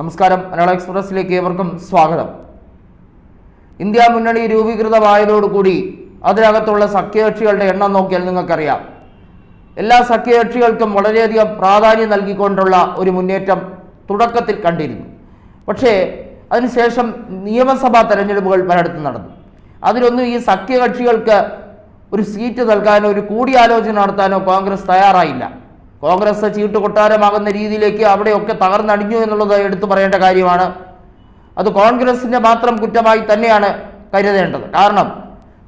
നമസ്കാരം. മലയാള എക്സ്പ്രസിലേക്ക് ഏവർക്കും സ്വാഗതം. ഇന്ത്യ മുന്നണി രൂപീകൃതമായതോടുകൂടി അതിനകത്തുള്ള സഖ്യകക്ഷികളുടെ എണ്ണം നോക്കിയാൽ നിങ്ങൾക്കറിയാം. എല്ലാ സഖ്യകക്ഷികൾക്കും വളരെയധികം പ്രാധാന്യം നൽകിക്കൊണ്ടുള്ള ഒരു മുന്നേറ്റം തുടക്കത്തിൽ കണ്ടിരുന്നു. പക്ഷേ അതിനുശേഷം നിയമസഭാ തെരഞ്ഞെടുപ്പുകൾ പലയിടത്തും നടന്നു. അതിലൊന്നും ഈ സഖ്യകക്ഷികൾക്ക് ഒരു സീറ്റ് നൽകാനോ ഒരു കൂടിയാലോചന നടത്താനോ കോൺഗ്രസ് തയ്യാറായില്ല. കോൺഗ്രസ് ചീട്ട് കൊട്ടാരമാകുന്ന രീതിയിലേക്ക് അവിടെയൊക്കെ തകർന്നടിഞ്ഞു എന്നുള്ളത് എടുത്തു പറയേണ്ട കാര്യമാണ്. അത് കോൺഗ്രസിന്റെ മാത്രം കുറ്റമായി തന്നെയാണ് കരുതേണ്ടത്. കാരണം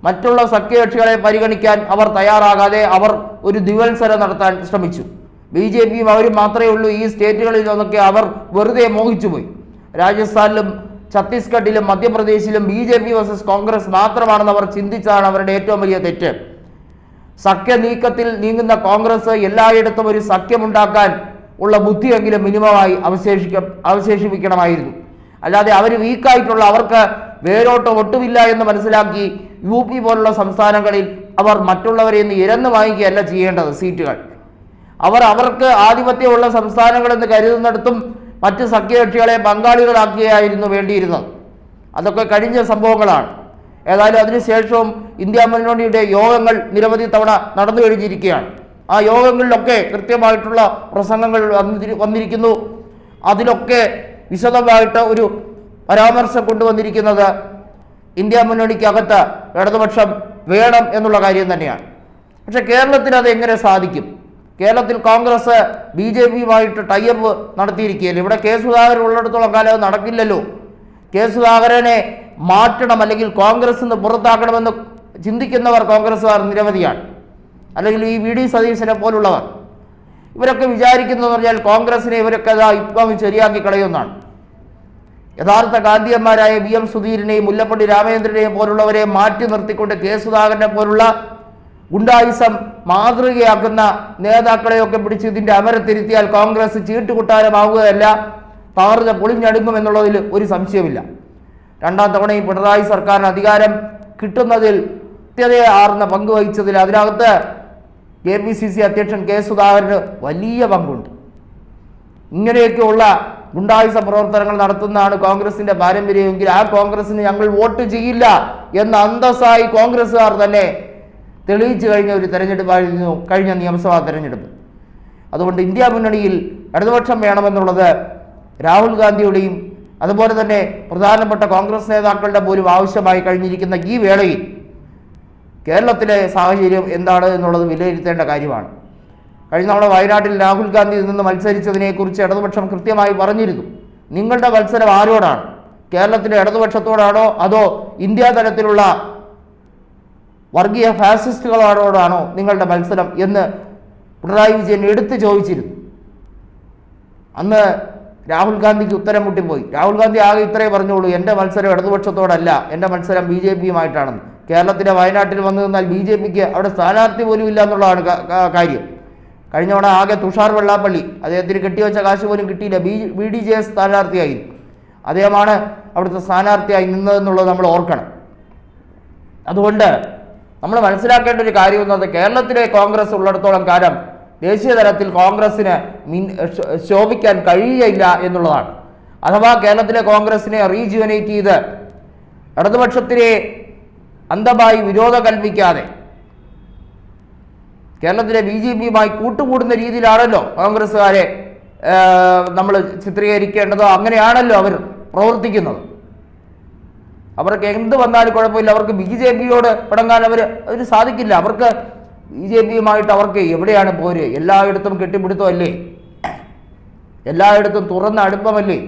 മറ്റുള്ള സഖ്യകക്ഷികളെ പരിഗണിക്കാൻ അവർ തയ്യാറാകാതെ അവർ ഒരു ദിവത്സരം നടത്താൻ ശ്രമിച്ചു. ബി ജെ പിയും അവരും മാത്രമേ ഉള്ളൂ ഈ സ്റ്റേറ്റുകളിൽ നിന്നൊക്കെ അവർ വെറുതെ മോഹിച്ചുപോയി രാജസ്ഥാനിലും ഛത്തീസ്ഗഡിലും മധ്യപ്രദേശിലും B J P versus Congress മാത്രമാണെന്ന് അവർ ചിന്തിച്ചതാണ് അവരുടെ ഏറ്റവും വലിയ തെറ്റ്. സഖ്യ നീക്കത്തിൽ നീങ്ങുന്ന കോൺഗ്രസ് എല്ലായിടത്തും ഒരു സഖ്യമുണ്ടാക്കാൻ ഉള്ള ബുദ്ധിയെങ്കിലും മിനിമമായി അവശേഷിക്ക അവശേഷിപ്പിക്കണമായിരുന്നു. അല്ലാതെ അവർ വീക്കായിട്ടുള്ള അവർക്ക് വേരോട്ട് ഒട്ടുമില്ല എന്ന് മനസ്സിലാക്കി യു പി പോലുള്ള സംസ്ഥാനങ്ങളിൽ അവർ മറ്റുള്ളവരെ നിന്ന് ഇരന്ന് വാങ്ങിക്കുകയല്ല ചെയ്യേണ്ടത് സീറ്റുകൾ. അവർ അവർക്ക് ആധിപത്യമുള്ള സംസ്ഥാനങ്ങളെന്ന് കരുതുന്നിടത്തും മറ്റ് സഖ്യകക്ഷികളെ പങ്കാളികളാക്കുകയായിരുന്നു വേണ്ടിയിരുന്നത്. അതൊക്കെ കഴിഞ്ഞ സംഭവങ്ങളാണ്. ഏതായാലും അതിനുശേഷവും ഇന്ത്യ മുന്നണിയുടെ യോഗങ്ങൾ നിരവധി തവണ നടന്നു കഴിഞ്ഞിരിക്കുകയാണ്. ആ യോഗങ്ങളിലൊക്കെ കൃത്യമായിട്ടുള്ള പ്രസംഗങ്ങൾ വന്നിരിക്കുന്നു. അതിലൊക്കെ വിശദമായിട്ട് ഒരു പരാമർശം കൊണ്ടുവന്നിരിക്കുന്നത് ഇന്ത്യ മുന്നണിക്കകത്ത് ഇടതുപക്ഷം വേണം എന്നുള്ള കാര്യം തന്നെയാണ്. പക്ഷെ കേരളത്തിൽ അത് എങ്ങനെ സാധിക്കും? കേരളത്തിൽ കോൺഗ്രസ് ബി ജെ പിയുമായിട്ട് ടൈപ്പ് നടത്തിയിരിക്കുകയല്ലേ? ഇവിടെ കെ സുധാകരൻ ഉള്ളിടത്തോളം കാലം നടക്കില്ലല്ലോ. കെ സുധാകരനെ മാറ്റണം അല്ലെങ്കിൽ കോൺഗ്രസ് നിന്ന് പുറത്താക്കണമെന്ന് ചിന്തിക്കുന്നവർ കോൺഗ്രസ്സുകാർ നിരവധിയാണ്. അല്ലെങ്കിൽ ഈ വി ഡി സതീശനെ പോലുള്ളവർ. ഇവരൊക്കെ വിചാരിക്കുന്നതെന്ന് പറഞ്ഞാൽ കോൺഗ്രസിനെ ഇവരൊക്കെ അതാ ഇപ്പം ശരിയാക്കി കളയുമെന്നാണ്. യഥാർത്ഥ ഗാന്ധിയന്മാരായ വി എം സുധീരനെയും മുല്ലപ്പള്ളി രാമചന്ദ്രനെയും പോലുള്ളവരെ മാറ്റി നിർത്തിക്കൊണ്ട് കെ സുധാകരനെ പോലുള്ള ഗുണ്ടായുസം മാതൃകയാക്കുന്ന നേതാക്കളെയൊക്കെ പിടിച്ച് ഇതിന്റെ അമരത്തിരുത്തിയാൽ കോൺഗ്രസ് ചീട്ടുകുട്ടാരമാവുകയല്ല പൊളിഞ്ഞടുങ്ങും എന്നുള്ളതിൽ ഒരു സംശയമില്ല രണ്ടാം തവണയും പിണറായി സർക്കാരിന് അധികാരം കിട്ടുന്നതിൽ കൃത്യതയാർന്ന പങ്ക് വഹിച്ചതിൽ അതിനകത്ത് കെ പി സി സി അധ്യക്ഷൻ കെ സുധാകരന് വലിയ പങ്കുണ്ട്. ഇങ്ങനെയൊക്കെയുള്ള ഗുണ്ടായുസ പ്രവർത്തനങ്ങൾ നടത്തുന്നതാണ് കോൺഗ്രസിന്റെ പാരമ്പര്യമെങ്കിൽ ആ കോൺഗ്രസിന് ഞങ്ങൾ വോട്ട് ചെയ്യില്ല എന്ന അന്തസ്സായി കോൺഗ്രസ്സുകാർ തന്നെ തെളിയിച്ചു കഴിഞ്ഞ ഒരു തെരഞ്ഞെടുപ്പായിരുന്നു കഴിഞ്ഞ നിയമസഭാ തെരഞ്ഞെടുപ്പ്. അതുകൊണ്ട് ഇന്ത്യ മുന്നണിയിൽ ഇടതുപക്ഷം വേണമെന്നുള്ളത് രാഹുൽ ഗാന്ധിയുടെയും അതുപോലെ തന്നെ പ്രധാനപ്പെട്ട കോൺഗ്രസ് നേതാക്കളുടെ പോലും ആവശ്യമായി കഴിഞ്ഞിരിക്കുന്ന ഈ വേളയിൽ കേരളത്തിലെ സാഹചര്യം എന്താണ് എന്നുള്ളത് വിലയിരുത്തേണ്ട കാര്യമാണ്. കഴിഞ്ഞ തവണ വയനാട്ടിൽ രാഹുൽ ഗാന്ധി നിന്ന് മത്സരിച്ചതിനെക്കുറിച്ച് ഇടതുപക്ഷം കൃത്യമായി പറഞ്ഞിരുന്നു. നിങ്ങളുടെ മത്സരം ആരോടാണ്? കേരളത്തിലെ ഇടതുപക്ഷത്തോടാണോ അതോ ഇന്ത്യ തലത്തിലുള്ള വർഗീയ ഫാസിസ്റ്റുകളോടാണോ നിങ്ങളുടെ മത്സരം എന്ന് പിണറായി വിജയൻ എടുത്തു ചോദിച്ചിരുന്നു. അന്ന് രാഹുൽ ഗാന്ധിക്ക് ഉത്തരം മുട്ടിപ്പോയി. രാഹുൽ ഗാന്ധി ആകെ ഇത്രേ പറഞ്ഞോളൂ എന്റെ മത്സരം ഇടതുപക്ഷത്തോടല്ല എന്റെ മത്സരം ബി ജെ പിയുമായിട്ടാണെന്ന്. കേരളത്തിലെ വയനാട്ടിൽ വന്നു നിന്നാൽ ബി ജെ പിക്ക് അവിടെ സ്ഥാനാർത്ഥി പോലും ഇല്ല എന്നുള്ളതാണ് കാര്യം. കഴിഞ്ഞ തവണ ആകെ തുഷാർ വെള്ളാപ്പള്ളി അദ്ദേഹത്തിന് കെട്ടിവെച്ച കാശ് പോലും കിട്ടിയില്ല B B D J S സ്ഥാനാർത്ഥിയായി. അദ്ദേഹമാണ് അവിടുത്തെ സ്ഥാനാർത്ഥിയായി നിന്നതെന്നുള്ളത് നമ്മൾ ഓർക്കണം. അതുകൊണ്ട് നമ്മൾ മനസ്സിലാക്കേണ്ട ഒരു കാര്യം എന്നത് കേരളത്തിലെ കോൺഗ്രസ് ഉള്ളിടത്തോളം കാലം ദേശീയ തലത്തിൽ കോൺഗ്രസിന് മിൻ ശോഭിക്കാൻ കഴിയുകയില്ല എന്നുള്ളതാണ്. അഥവാ കേരളത്തിലെ കോൺഗ്രസിനെ റീജുവനേറ്റ് ചെയ്ത് ഇടതുപക്ഷത്തിനെ അന്ധമായി വിരോധം കൽപ്പിക്കാതെ കേരളത്തിലെ ബി ജെ പിയുമായി കൂട്ടുകൂടുന്ന രീതിയിലാണല്ലോ കോൺഗ്രസ്സുകാരെ നമ്മൾ ചിത്രീകരിക്കേണ്ടതോ അങ്ങനെയാണല്ലോ അവർ പ്രവർത്തിക്കുന്നത്. അവർക്ക് എന്ത് വന്നാലും കുഴപ്പമില്ല. അവർക്ക് ബി ജെ പിയോട് അവർ അവർ സാധിക്കില്ല. അവർക്ക് ബി ജെ പിയുമായിട്ട് അവർക്ക് എവിടെയാണ് പോര്? എല്ലായിടത്തും കെട്ടിപ്പിടുത്തമല്ലേ? എല്ലായിടത്തും തുറന്ന അടുപ്പമല്ലേ?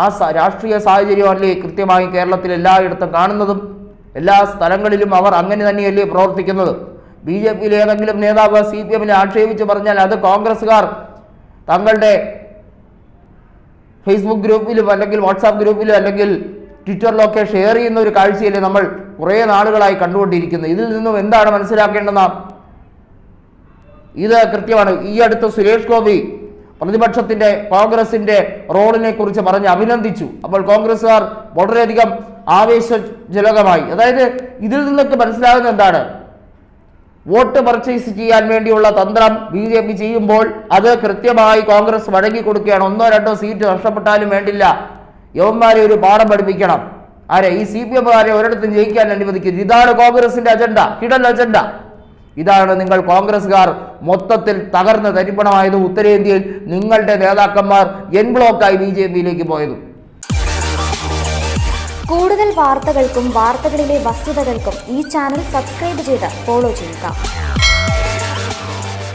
ആ രാഷ്ട്രീയ സാഹചര്യമല്ലേ കൃത്യമായി കേരളത്തിൽ എല്ലായിടത്തും കാണുന്നതും? എല്ലാ സ്ഥലങ്ങളിലും അവർ അങ്ങനെ തന്നെയല്ലേ പ്രവർത്തിക്കുന്നത്? ബി ജെ പിയിൽ ഏതെങ്കിലും നേതാവ് സി പി എമ്മിനെ ആക്ഷേപിച്ച് പറഞ്ഞാൽ അത് കോൺഗ്രസ്സുകാർ തങ്ങളുടെ ഫേസ്ബുക്ക് ഗ്രൂപ്പിലും അല്ലെങ്കിൽ വാട്സാപ്പ് ഗ്രൂപ്പിലും അല്ലെങ്കിൽ ട്വിറ്ററിലൊക്കെ ഷെയർ ചെയ്യുന്ന ഒരു കാഴ്ചയല്ലേ നമ്മൾ കുറേ നാളുകളായി കണ്ടുകൊണ്ടിരിക്കുന്നത്. ഇതിൽ നിന്നും എന്താണ് മനസ്സിലാക്കേണ്ടത് ഇത് കൃത്യമാണ്. ഈ അടുത്ത് സുരേഷ് ഗോപി പ്രതിപക്ഷത്തിന്റെ കോൺഗ്രസിന്റെ റോളിനെ കുറിച്ച് പറഞ്ഞ് അഭിനന്ദിച്ചു. അപ്പോൾ കോൺഗ്രസ്സുകാർ വളരെയധികം ആവേശജനകമായി. അതായത് ഇതിൽ നിന്നൊക്കെ മനസ്സിലാകുന്ന എന്താണ്? വോട്ട് പർച്ചേസ് ചെയ്യാൻ വേണ്ടിയുള്ള തന്ത്രം ബി ജെ പി ചെയ്യുമ്പോൾ അത് കൃത്യമായി കോൺഗ്രസ് വഴങ്ങി കൊടുക്കുകയാണ്. ഒന്നോ രണ്ടോ സീറ്റ് നഷ്ടപ്പെട്ടാലും വേണ്ടില്ല. യവന്മാരെ ഒരു പാഠം പഠിപ്പിക്കണം. ആരെ? ഈ സി പി എമ്മുകാരെ ഒരിടത്തും ജയിക്കാൻ അനുവദിക്കരുത്. ഇതാണ് കോൺഗ്രസിന്റെ അജണ്ട ഹിഡൻ അജണ്ട. ഇതാണ് നിങ്ങൾ കോൺഗ്രസ്സുകാർ മൊത്തത്തിൽ തകർന്ന് തരിപ്പണമായതും ഉത്തരേന്ത്യയിൽ നിങ്ങളുടെ നേതാക്കന്മാർ എൻ ബ്ലോക്കായി ബി ജെ പിയിലേക്ക് പോയതും. കൂടുതൽ വാർത്തകൾക്കും വാർത്തകളിലെ വസ്തുതകൾക്കും ഈ ചാനൽ സബ്സ്ക്രൈബ് ചെയ്ത് ഫോളോ ചെയ്യുക.